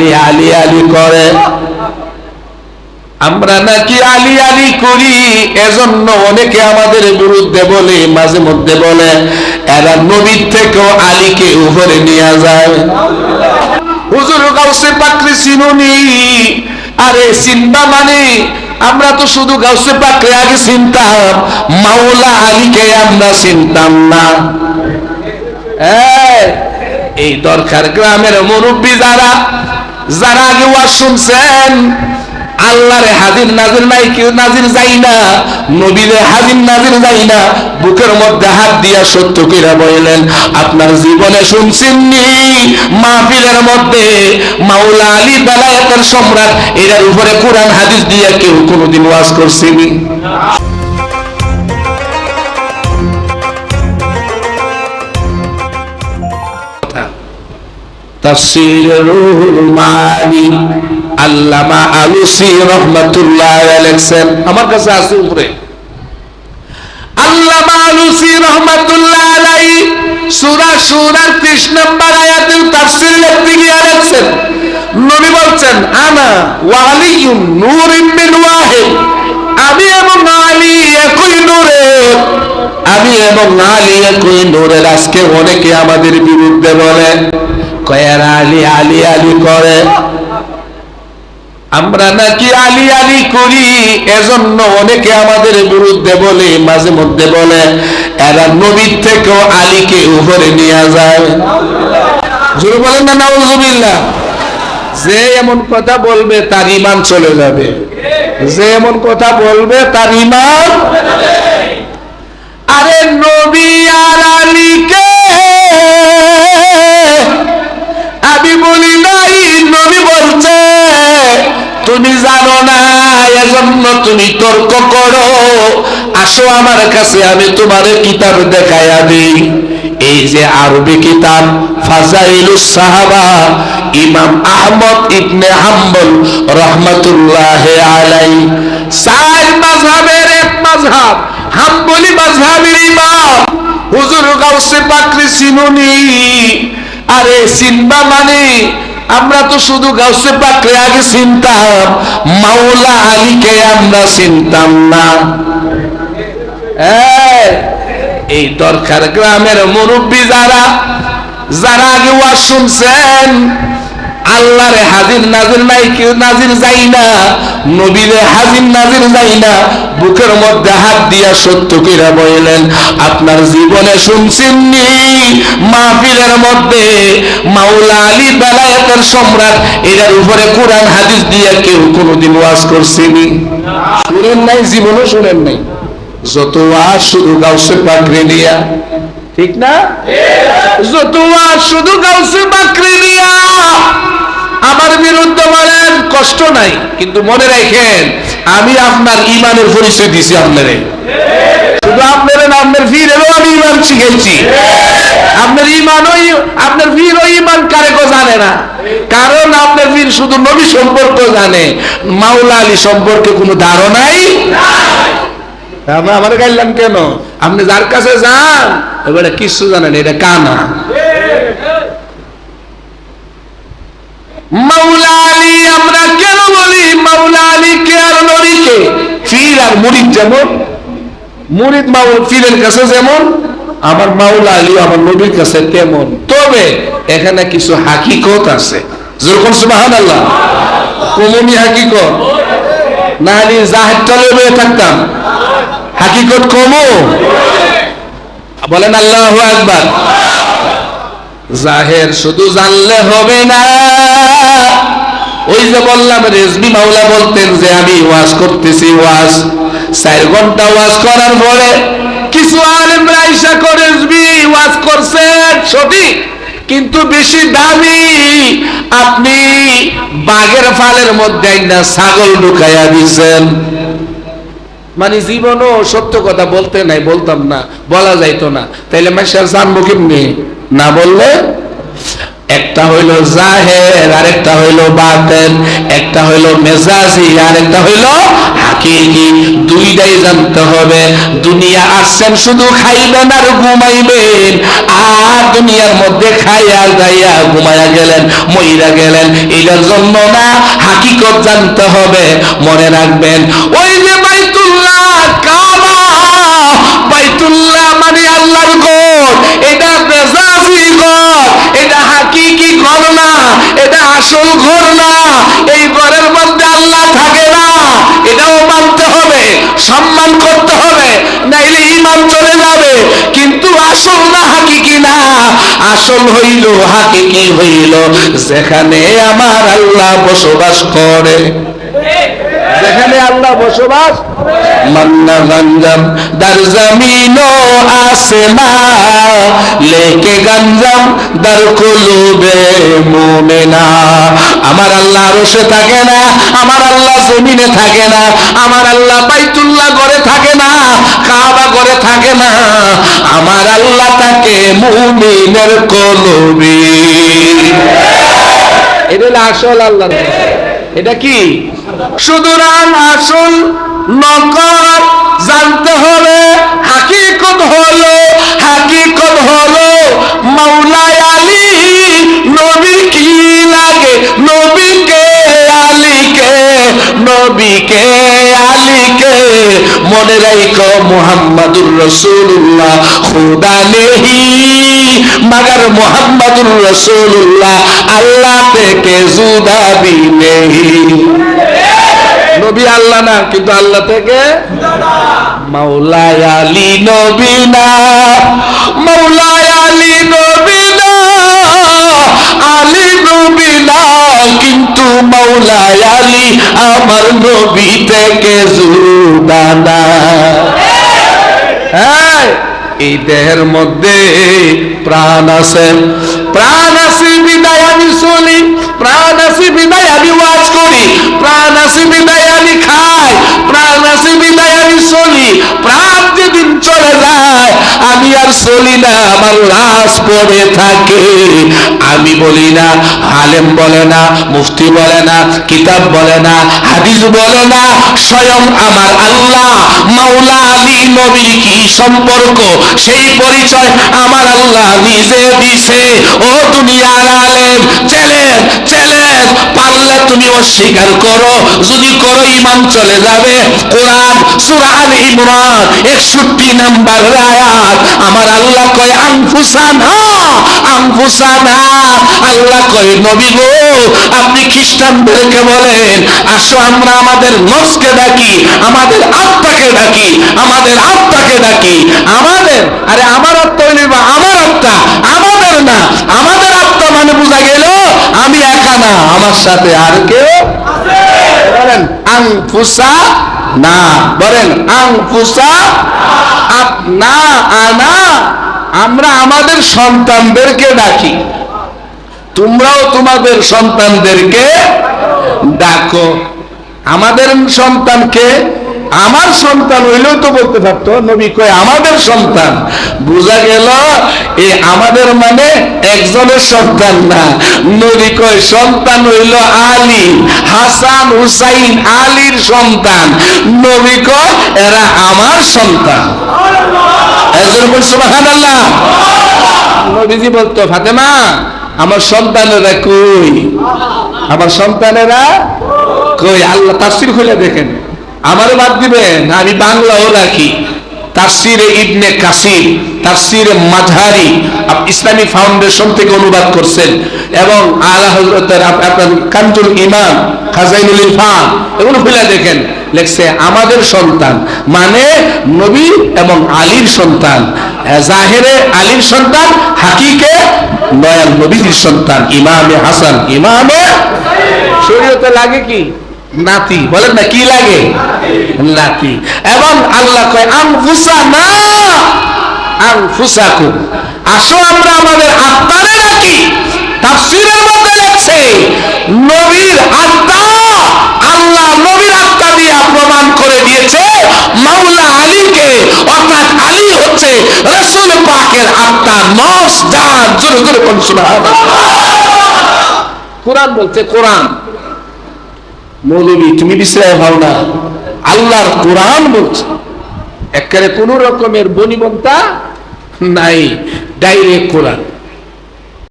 আলী আলী আলী করে। আমরা নাকি আলী আলী করি এজন্য অনেকে আমাদের বিরুদ্ধে বলে মাঝে মধ্যে বলে এরা নবীর থেকেও আলীকে উপরে নিয়ে যায়। হুজুর গাউসে পাকরি চিনুনি আরে চিন্তা মানে আমরা তো শুধু গাউসে পাকরে আগে চিনতাম মাওলা আলীকে আমরা চিনতাম না। এই, দরকার গ্রামের মুরব্বী যারা যারা আগে ওয়াজ শুনছেন, আল্লাহরে হাজির নাজির নাই, কেউ নাজির যাই না, নবীরে হাজির নাজির যাই না, বুকের মধ্যে হাত দিয়া সত্য কইরা বললেন আপনার জীবনে শুনছেননি? মাহফিলের মধ্যে মাওলা আলী বেলায়েতের সম্রাট এটার উপরে কোরআন, হাদিস দিয়া কেউ কোনোদিন ওয়াজ করছেনি তাফসীর রুহুল আল্লামা আলুসি রাহমাতুল্লাহ আলাইহি লিখছেন। আমার কাছে আছে উপরে। আল্লামা আলুসি রাহমাতুল্লাহ আলাইহি সূরা সূরার 30 নম্বর আয়াতের তাফসীর লিখতে গিয়ে লিখছেন। নবী বলছেন, আনা আমি এবং আলী একই নূরের আমি এবং আলী একই নূরের। আজকে অনেকে আমাদের বিরুদ্ধে বলে করে। আমরা নাকি আলী আলী করি, এজন্য অনেকে আমাদের বিরুদ্ধে বলে, মাঝে মধ্যে বলে, এরা নবীর থেকেও আলীকে উপরে নিয়ে যায়। জোরে বলেন না, নাউজুবিল্লাহ। যে এমন কথা বলবে, তার ইমান চলে যাবে। যে এমন কথা বলবে, তার ইমান তুমি তর্ক করো, আসো আমার কাছে, আমি তোমার কিতাব দেখাইয়া দিই। এই যে আরবি কিতাব, ফাজাইলুস সাহাবা, ইমাম আহমদ ইবনে হাম্বল রহমতুল্লাহ আলাই মাযহাবের এক মাযহাব, হাম্বলি মাযহাবের ইমাম। হুজুর গাউসে পাকরি সিনুনি আরে, চিনবা মানে আমরা তো শুধু গাউসে পাকরে আগে চিনতাম, মাওলা আলীকে আমরা চিনতাম না। এই দরকার গ্রামের মুরব্বী যারা যারা আগে ওয়া শুনছেন আল্লাহরে হাজির নাজির নাই, কেউ নাজির যাই না। নবীরে হাজির নাজির যাই না। বুকের মধ্যে হাত দিয়া সত্য কিরা বললেন আপনার জীবনে শুনছেননি? মাহফিলের মধ্যে মাওলা আলী বেলায়েতের সম্রাট, এটার উপরে কোরআন, হাদিস দিয়া কেউ কোনোদিন ওয়াজ করছেনি? শুনেন নাই জীবনে শুনেন নাই। যত ওয়াজ শুধু গাউসে পাকড়ে নিয়া ঠিক না? ওয়াজ শুধু গাউসে নিয়া আমার বিরুদ্ধে বলেন, কষ্ট নাই, কিন্তু মনে রাখেন, আমি আপনার ইমানের পরিচয় দিছি আপনারে। শুধু আপনার আপনার ফিরেরও আমি ইমান শিখেছি। আপনার ইমান ওই আপনার ফির ওই ইমান কারে কো জানে না। কারণ আপনার ফির শুধু নবী সম্পর্ক জানে, মাওলা আলী সম্পর্কে কোনো ধারণাই আপনি আমার গাইলাম কেন? আপনি যার কাছে যান, এবারে কিছু জানেন এটা কানা। মাওলা আমরা কেন বলি মাওলা আলী কে আর নবীকে? ফির আর মুরিদ যেমন, মুরিদ মাউল ফিরের কাছে যেমন আমার মাওলা আমার নবীর কাছে তেমন। তবে এখানে কিছু হাকিকত আছে। যেরকম সুবাহান আল্লাহ কমনি হাকিকত। না আলী জাহেরটা লেবে থাকতাম। হাকিকত কমো। বলেন আল্লাহ একবার জাহের শুধু জানলে হবে না। ওই যে বললাম, রেজবি মাওলা বলতেন যে আমি ওয়াজ করতেছি ওয়াজ। চার ঘণ্টা ওয়াজ করার পরে কিছু আলেমরা ইসা করে রেজবি, ওয়াজ করছেন? সঠিক, কিন্তু বেশি দামি। আপনি বাঘের ফালের মধ্যে না ছাগল ঢুকাইয়া দিছেন। মানে জীবনও সত্য কথা বলতে নাই, বলতাম না, বলা যাইতো না। তাইলে মাসের জানব কেমনি? না বললে? একটা হইল জাহের, আরেকটা হইল বাতেন একটা হইল মেজাজি হাকিকি। দুইটাই জানতে হবে, দুনিয়া আসছেন শুধু খাইবেন আর ঘুমাইবেন, আর দুনিয়ার মধ্যে খাইয়া যাইয়া ঘুমাইয়া গেলেন, মইরা গেলেন। এটার জন্য না, হাকিকত জানতে হবে, মনে রাখবেন। ওই মানে আল্লাহর ঘর এটা বেজাজি ঘর এটা হাকিকি ঘর না। এটা আসল ঘর না। এই ঘরের মধ্যে আল্লাহ থাকে না। এটাও মানতে হবে, সম্মান করতে হবে, নাইলে ইমান চলে যাবে। কিন্তু আসল না হাকিকি না। আসল হইল, হাকিকি হইল। যেখানে আমার আল্লাহ বসবাস করে। বসবাস মান্না গঞ্জম দার জমিন আসমা লেকে গঞ্জম দার কুলুবে মুমিনা। আমার আল্লাহ রসে থাকে না আমার আল্লাহ জমিনে থাকে না আমার আল্লাহ বাইতুল্লাহ ঘরে থাকে না কাবা ঘরে থাকে না। আমার আল্লাহ থাকে মুমিনের কলবে। এটা আসল আল্লাহ এটা কি? সুতরাং আসল নকল জানতে হবে হাকিকত হলো হাকিকত হলো মাওলাই আলী, নবী কি লাগে? নবীকে আলীকে নবীকে আলীকে মনে রাখো মোহাম্মদুর রসুল্লাহ খুদা নেহি। মগর মোহাম্মদুর রসুল্লাহ আল্লাহ থেকে জুদা भी नहीं নবী আল্লাহ না কিন্তু আল্লাহ থেকে মাওলায় আলী নবী না মাওলায় আলী নবী না আলী নবী না কিন্তু মাওলায় আলী আমার নবী থেকে জুদা এই দেহের মধ্যে প্রাণ আছে। প্রাণ আছে বিদায় আমি চলি প্রাণ আছে বিদায় আমি আর চলি না আমার লাশ পড়ে থাকে। আমি বলি না, আলেম বলে না, মুফতি বলে না, কিতাব বলে না, হাদিস বলে না, স্বয়ং আমার আল্লাহ মাওলা আলী নবীর কি সম্পর্ক? সেই পরিচয় আমার আল্লাহ নিজে দিছে। ও দুনিয়ার তুমি অস্বীকার করো, যদি করো ইমান চলে যাবে। কোরআন, সূরা আল ইমরান 61 নাম্বার আয়াত। আমার আল্লাহ কয়, আনফুসানা আনফুসানা। আল্লাহ কয়, নবী গো, আপনি খ্রিস্টানদেরকে বলেন, আসো আমরা আমাদের নফসকে ডাকি, আমাদের আত্মাকে ডাকি, আমাদের আত্মাকে ডাকি। আমাদের, আরে আমার আত্মা আমার আত্মা, আমাদের না, আমাদের মানে বোঝা গেল, আমি একা না, আমার সাথে আর কেউ বলেন, আংফুসা না। বলেন, আংফুসা আপনা আনা। আমরা আমাদের সন্তানদেরকে ডাকি। তোমরাও তোমাদের সন্তানদেরকে ডাকো। আমাদের সন্তানকে, আমার সন্তান হইলেও তো বলতে পারতো, নবী কয়, আমাদের সন্তান। বোঝা গেল এ আমাদের মানে একজনের সন্তান না। নবী কয়, সন্তান হইল আলী, হাসান হুসাইন আলীর সন্তান। নবী কয়, এরা আমার সন্তান। একজন বল সুবহানাল্লাহ। নবীজি বলতো, ফাতেমা, আমার সন্তানেরা কই? আমার সন্তানেরা কই? আল্লাহ তাফসির খুলে দেখেন। আমারও বাদ দিবেন, আমি বাংলাও রাখি। তাফসিরে ইবনে কাসির, তাফসিরে মাঝহারি, আপ- ইসলামী ফাউন্ডেশন থেকে অনুবাদ করছেন এবং আলা হজরতের আপ- আপনার কাঞ্চুল ইমাম, খাজাইনুল ইরফান, এগুলো খুলে দেখেন। লেখছে, আমাদের সন্তান মানে নবী এবং আলীর সন্তান। জাহেরে আলীর সন্তান, হাকিকে নয়াল নবীর সন্তান। ইমামে হাসান, ইমামে শরীয়তে লাগে কি? নাতি, বলেন না, কি লাগে? নাতি। এবং আল্লাহ কয় আনফুসা না আনফুসাকুম। আসো আমরা আমাদের আত্মারে রাখি। তাফসীরের মধ্যে লেখছে নবীর আত্মা আল্লাহ নবীর আত্মা দিয়ে প্রমাণ করে দিয়েছে, মাওলা আলীকে, অর্থাৎ আলী হচ্ছে রাসূল পাকের আত্মা নফস জান, জোরে জোরে কোন সুবহানাল্লাহ। কোরআন বলছে কোরআন। মৌলবী, তুমি বিশ্রায় হও না। আল্লাহর কোরআন বলছে, একেবারে কোন রকমের বনিবন্তা নাই, ডাইরেক্ট কোরআন।